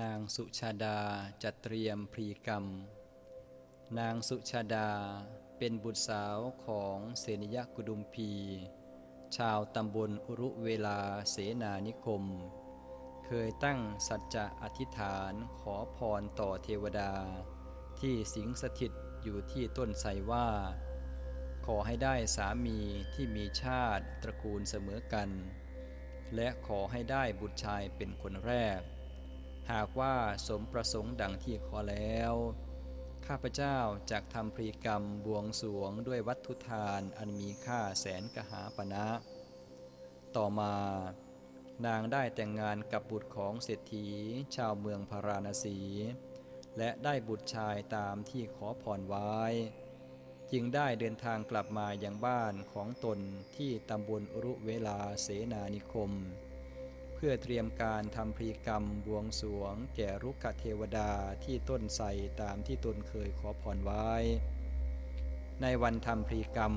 นางสุชาดาจัดเตรียมพรีกรรม นางสุชาดาเป็นบุตรสาวของเสนิยกุดุมพี ชาวตำบลอุรุเวลาเสนานิคม เคยตั้งสัจจะอธิษฐานขอพรต่อเทวดา ที่สิงสถิตอยู่ที่ต้นไทรว่า ขอให้ได้สามีที่มีชาติตระกูลเสมอกัน และขอให้ได้บุตรชายเป็นคนแรก หากว่าสมประสงค์ดังที่ขอแล้ว ข้าพเจ้าจากทำพรีกรรมบวงสรวงด้วยวัตถุทานอันมีค่าแสนกหาปณะต่อมานางได้แต่งงานกับบุตรของเศรษฐี ชาวเมืองพาราณสี และได้บุตรชายตามที่ขอพรไว้ จึงได้เดินทางกลับมาอยังบ้านของตนที่ตำบลอุรุเวลาเสนานิคม พื่อเตรียมการทำพรีกรรมบวงสรวง แก่รุกขเทวดาที่ต้นไทรตามที่ตนเคยขอพรไว้ ในวันทำพรีกรรม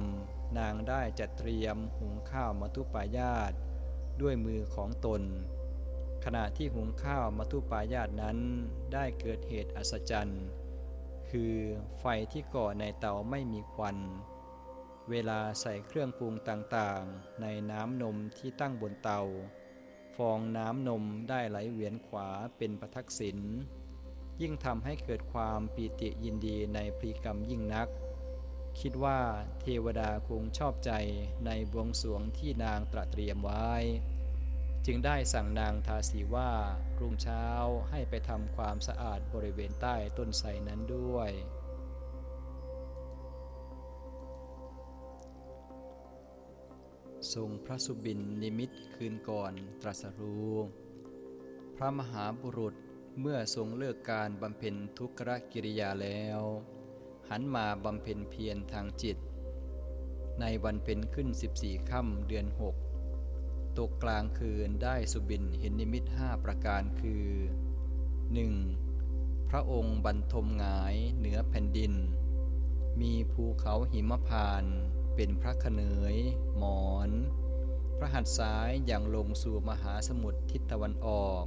นางได้จัดเตรียมหุงข้าวมัทุปายาตด้วยมือของตน ขณะที่หุงข้าวมัทุปายาตนั้นได้เกิดเหตุอัศจรรย์ คือไฟที่ก่อในเตาไม่มีควันเวลาใส่เครื่องปรุงต่างๆ ในน้ำนมที่ตั้งบนเตา ฟองน้ำนมได้ไหลเวียนขวาเป็นประทักษิณยิ่งทำให้เกิดความปีติยินดีในพรีกรรมยิ่งนัก คิดว่าเทวดาคงชอบใจในบวงสรวงที่นางตระเตรียมไว้ จึงได้สั่งนางทาสีว่ารุ่งเช้าให้ไปทำความสะอาดบริเวณใต้ต้นไทรนั้นด้วย ทรงพระสุบินนิมิตคืนก่อนตรัสรู้พระมหาบุรุษเมื่อทรงเลิกการบำเพ็ญทุกขกิริยาแล้ว หันมาบำเพ็ญเพียรทางจิต ในวันเพ็ญขึ้น 14ค่ำเดือน 6 ตกกลางคืนได้สุบินเห็นนิมิตห้าประการคือ 1. พระองค์บรรทมงายเหนือแผ่นดิน มีภูเขาหิมพานต์ เป็นพระขเนยหมอน พระหัตถ์ซ้ายอย่างลงสู่มหาสมุทรทิศตะวันออก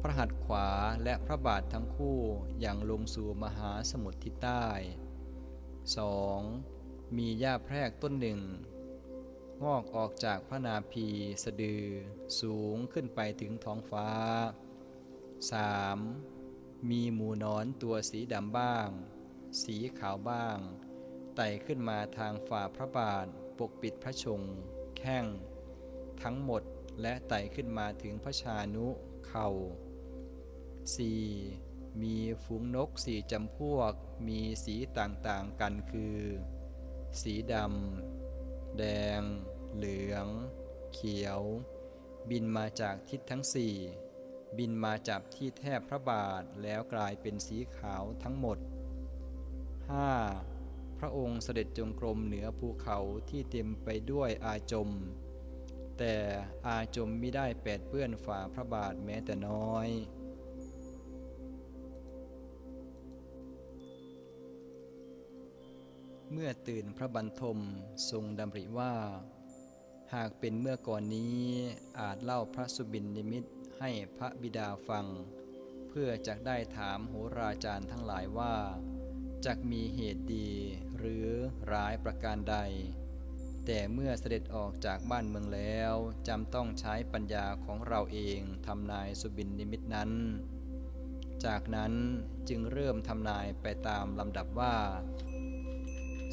พระหัตถ์ขวาและพระบาททั้งคู่อย่างลงสู่มหาสมุทรทิศใต้ 2. มีหญ้าแพรกต้นหนึ่ง งอกออกจากพระนาภีสะดือ สูงขึ้นไปถึงท้องฟ้า 3. มีหมูนอนตัวสีดำบ้าง สีขาวบ้าง ไต่ขึ้นมาทางฝ่าพระบาท ปกปิดพระชง แข้ง ทั้งหมดและไต่ขึ้นมาถึงพระชานุ เข่า 4. มีฝูงนกสี่จำพวก มีสีต่างๆกันคือ สีดำ แดง เหลือง เขียว บินมาจากทิศทั้งสี่ บินมาจับที่แทบพระบาทแล้วกลายเป็นสีขาวทั้งหมด 5. พระองค์เสด็จจงกรมเหนือภูเขาที่เต็มไปด้วยอาจม แต่อาจมไม่ได้แปดเปื้อนฝ่าพระบาทแม้แต่น้อย เมื่อตื่นพระบรรทมทรงดำริว่า หากเป็นเมื่อก่อนนี้อาจเล่าพระสุบินนิมิตให้พระบิดาฟัง เพื่อจะได้ถามโหราจารย์ทั้งหลายว่าจักมีเหตุดี หรือร้ายประการใด แต่เมื่อเสด็จออกจากบ้านเมืองแล้วจำต้องใช้ปัญญาของเราเองทำนายสุบินนิมิตนั้น จากนั้นจึงเริ่มทำนายไปตามลำดับว่า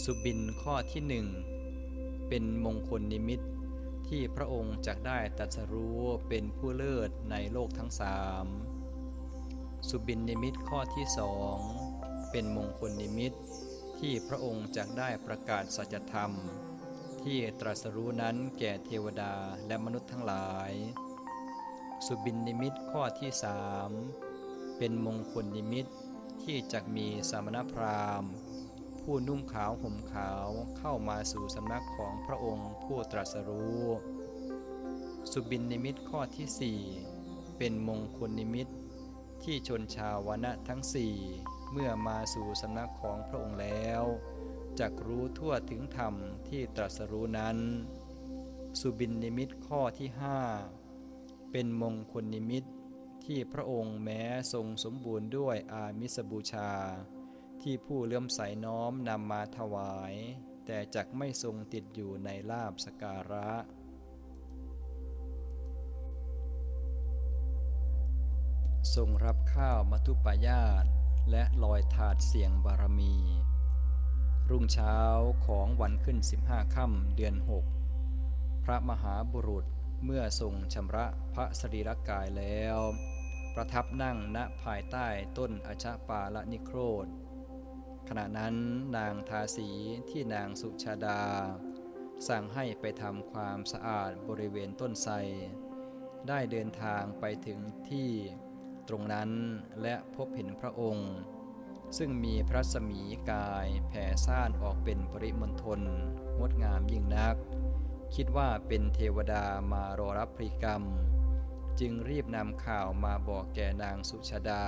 สุบินข้อที่หนึ่งเป็นมงคลนิมิตที่พระองค์จักได้ตรัสรู้เป็นผู้เลิศในโลกทั้งสามสุบินนิมิตข้อที่สองเป็นมงคลนิมิต ที่พระองค์จักได้ประกาศสัจธรรม ที่ตรัสรู้นั้นแก่เทวดาและมนุษย์ทั้งหลาย สุบินนิมิตข้อที่สามเป็นมงคลนิมิตที่จักมีสามณพราหมณ์ ผู้นุ่งขาวห่มขาวเข้ามาสู่สำนักของพระองค์ผู้ตรัสรู้ สุบินนิมิตข้อที่สี่เป็นมงคลนิมิตที่ชนชาววนะทั้งสี่ เมื่อมาสู่สำนักของพระองค์แล้วจักรู้ทั่วถึงธรรมที่ตรัสรู้นั้น สุบินนิมิตข้อที่ห้าเป็นมงคลนิมิตที่พระองค์แม้ทรงสมบูรณ์ด้วยอามิสบูชา ที่ผู้เลื่อมใสน้อมนำมาถวาย แต่จักไม่ทรงติดอยู่ในลาบสการะ ทรงรับข้าวมัทุปายาต และลอยถาดเสียงบารมี รุ่งเช้าของวันขึ้น 15ค่ำเดือน 6 พระมหาบุรุษเมื่อทรงชำระพระสรีรกายแล้ว ประทับนั่งณภายใต้ต้นอชาปาละนิโครธ ขณะนั้นนางทาสีที่นางสุชาดา สั่งให้ไปทำความสะอาดบริเวณต้นไทรได้เดินทางไปถึงที่ ตรงนั้นและพบเห็นพระองค์ ซึ่งมีพระสมีกายแผ่ซ่านออกเป็นปริมณฑลงดงามยิ่งนัก คิดว่าเป็นเทวดามารอรับพริกรรม จึงรีบนำข่าวมาบอกแก่นางสุชาดา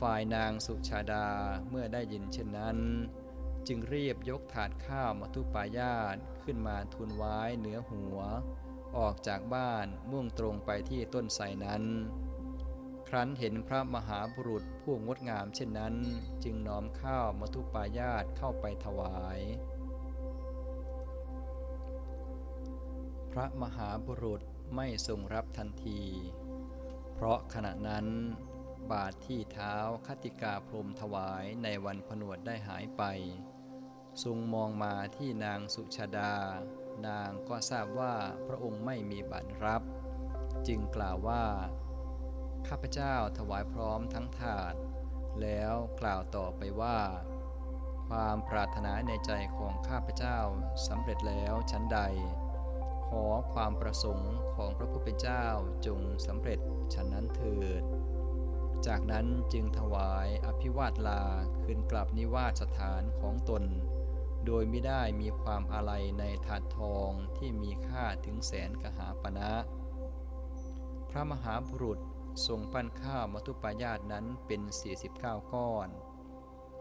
ฝ่ายนางสุชาดาเมื่อได้ยินเช่นนั้น จึงรีบยกถาดข้าวมัทุปายาตขึ้นมาทูลไว้เหนือหัว ออกจากบ้านมุ่งตรงไปที่ต้นไทรนั้น ครั้นเห็นพระมหาบุรุษผู้งดงามเช่นนั้น จึงน้อมข้าวมัทุปายาตเข้าไปถวาย พระมหาบุรุษไม่ทรงรับทันที เพราะขณะนั้นบาทที่เท้าคติกาพรมถวายในวันผนวดได้หายไป ทรงมองมาที่นางสุชาดา นางก็ทราบว่าพระองค์ไม่มีบัตรรับ จึงกล่าวว่า ข้าพเจ้าถวายพร้อมทั้งถาด แล้วกล่าวต่อไปว่า ความปรารถนาในใจของข้าพเจ้าสำเร็จแล้วชั้นใด ขอความประสงค์ของพระผู้เป็นเจ้าจงสำเร็จฉันนั้นเถิด จากนั้นจึงถวายอภิวาทลาคืนกลับนิวาสสถานของตน โดยไม่ได้มีความอาลัยในถาดทองที่มีค่าถึงแสนกหาปณะพระมหาบุรุษ ทรงปั้นข้าวมัทุปายาตนั้นเป็น 49 ก้อน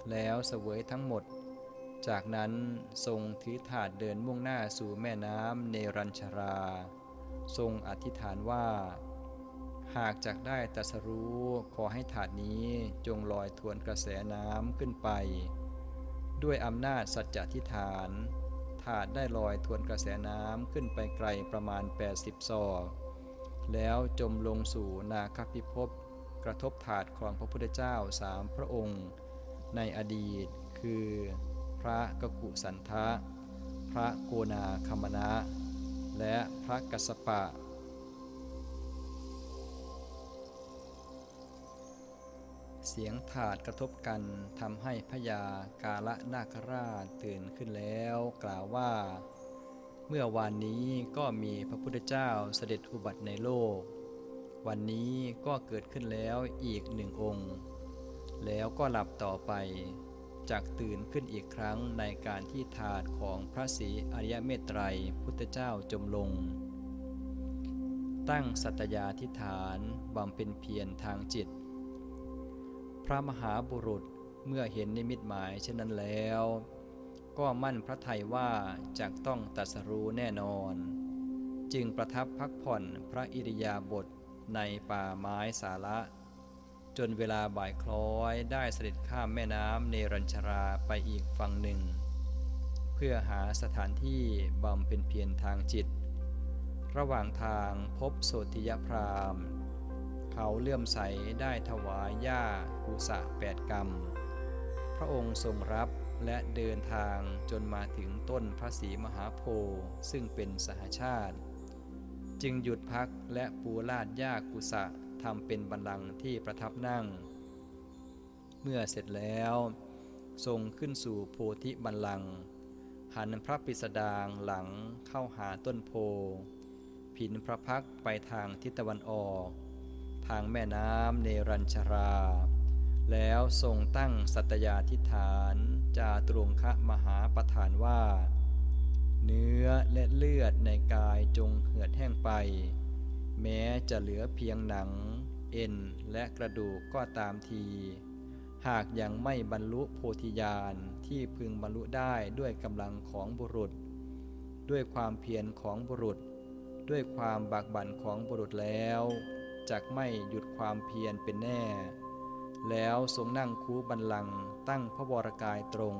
แล้วเสวยทั้งหมด จากนั้นทรงถือถาดเดินมุ่งหน้าสู่แม่น้ำเนรัญชรา ทรงอธิษฐานว่า หากจากได้ตรัสรู้ขอให้ถาดนี้จงลอยทวนกระแสน้ำขึ้นไป ด้วยอำนาจสัจจทิฐาน ถาดได้ลอยทวนกระแสน้ำขึ้นไปไกลประมาณ 80ศอก แล้วจมลงสู่นาคพิภพกระทบถาดของพระพุทธเจ้าสามพระองค์ ในอดีตคือ พระกกุสันทะ พระโกนาคมนะ และพระกัสสปะ เสียงถาดกระทบกันทำให้พญากาละนาคราชตื่นขึ้นแล้วกล่าวว่า เมื่อวานนี้ก็มีพระพุทธเจ้าเสด็จอุบัติในโลก วันนี้ก็เกิดขึ้นแล้วอีกหนึ่งองค์ แล้วก็หลับต่อไปจากตื่นขึ้นอีกครั้งในการที่ถาดของพระศรีอริยเมตไตรพุทธเจ้าจมลง ตั้งสัตยาธิฐานบำเพ็ญเพียรทางจิต พระมหาบุรุษเมื่อเห็นนิมิตหมายเช่นนั้นแล้ว ก็มั่นพระทัยว่าจากต้องตัสรู้แน่นอน จึงประทับพักผ่อนพระอิริยาบถในป่าไม้สาระ จนเวลาบ่ายคล้อยได้เสด็จข้ามแม่น้ำเนรัญชราไปอีกฝั่งหนึ่ง เพื่อหาสถานที่บำเพ็ญเพียรทางจิต ระหว่างทางพบโสติยพรามเขาเลื่อมใสได้ถวายหญ้ากุสะแปดกรรม พระองค์ทรงรับ และเดินทางจนมาถึงต้นพระศรีมหาโพธิ์ซึ่งเป็นสหชาติ จึงหยุดพักและปูลาดหญ้ากุสะทำเป็นบันลังที่ประทับนั่ง เมื่อเสร็จแล้ว ทรงขึ้นสู่โพธิบันลัง หันพระปิสดางหลังเข้าหาต้นโพธิ์ผินพระพักไปทางทิศตะวันออก ทางแม่น้ำเนรัญชรา แล้วทรงตั้งสัตยาธิฐานจาตรุงคะมหาประธานว่า เนื้อและเลือดในกายจงเหือดแห้งไป แม้จะเหลือเพียงหนัง เอ็นและกระดูกก็ตามที หากยังไม่บรรลุโพธิญาณที่พึงบรรลุได้ด้วยกำลังของบุรุษ ด้วยความเพียรของบุรุษ ด้วยความบากบั่นของบุรุษแล้ว จักไม่หยุดความเพียรเป็นแน่ แล้วทรงนั่งคูบันลังตั้งพระวรกายตรง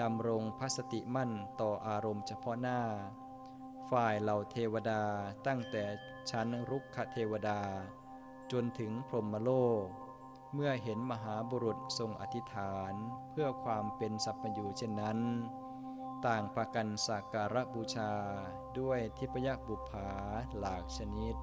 ดำรงพระสติมั่นต่ออารมณ์เฉพาะหน้า ฝ่ายเหล่าเทวดาตั้งแต่ชั้นรุกขเทวดา จนถึงพรหมโลก เมื่อเห็นมหาบุรุษทรงอธิษฐานเพื่อความเป็นสัพพยูเช่นนั้น ต่างประกันสักการะบูชาด้วยทิพยบุปผาหลากชนิด